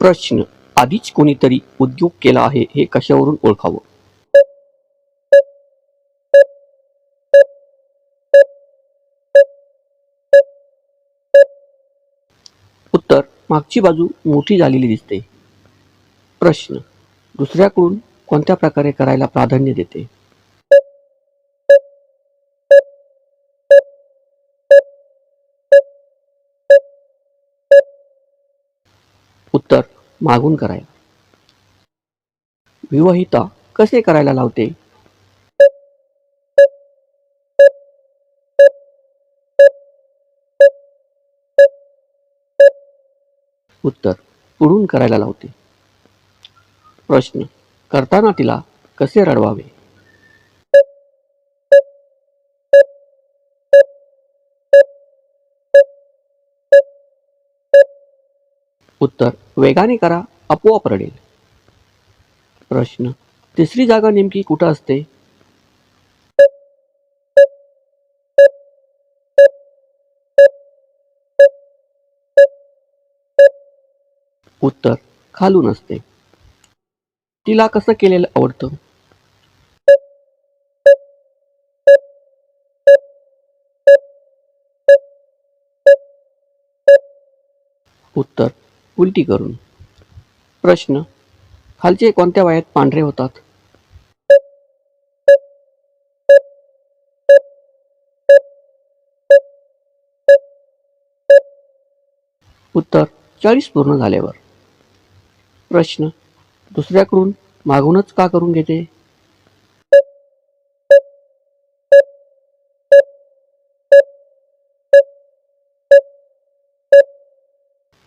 प्रश्न आधीच कोणीतरी उद्योग केला आहे हे कशावरून ओळखावं? उत्तर मागची बाजू मोठी झालेली दिसते. प्रश्न दुसऱ्याकडून कोणत्या प्रकारे करायला प्राधान्य देते? उत्तर मागून करायला. विवाहिता कसे करायला लावते? उत्तर पुढून करायला लावते. प्रश्न करताना तिला कसे रडवावे? उत्तर वेगाने करा आपोआप रडेल. प्रश्न तिसरी जागा नेमकी कुठं असते? उत्तर खालून असते. तिला कसं केलेलं आवडतं? उत्तर उलटी करून. प्रश्न खालचे कोणत्या वयात पांढरे होतात? उत्तर चाळीस पूर्ण झाल्यावर. प्रश्न दुसऱ्याकडून मागूनच का करून घेते?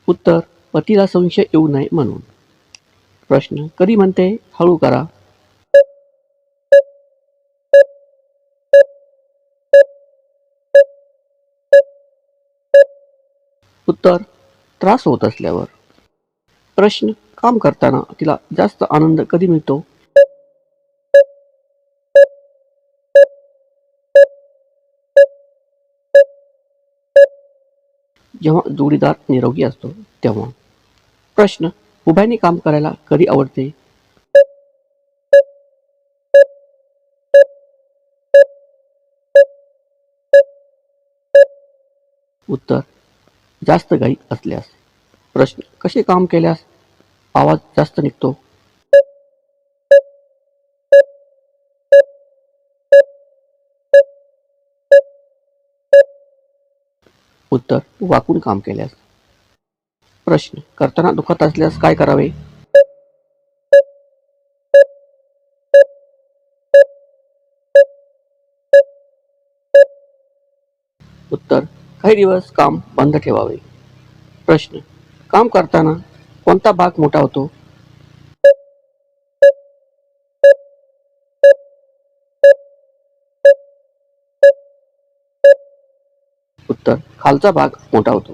उत्तर पतीला संशय येऊ नये म्हणून. प्रश्न कधी म्हणते? हळू करा. उत्तर त्रास होत असल्यावर. प्रश्न काम करताना तिला जास्त आनंद कधी मिळतो? जेव्हा जोडीदार निरोगी असतो तेव्हा. प्रश्न. उभ्याने काम करायला कधी आवडते? उत्तर. जास्त घाई असल्यास. प्रश्न. कसे काम केल्यास? आवाज जास्त निघतो. उत्तर. वाकून काम केल्यास. प्रश्न. करताना दुखत असल्यास काय करावे? उत्तर काही दिवस काम बंद ठेवावे. प्रश्न काम करताना कोणता भाग मोठा होतो? उत्तर खालचा भाग मोठा होतो.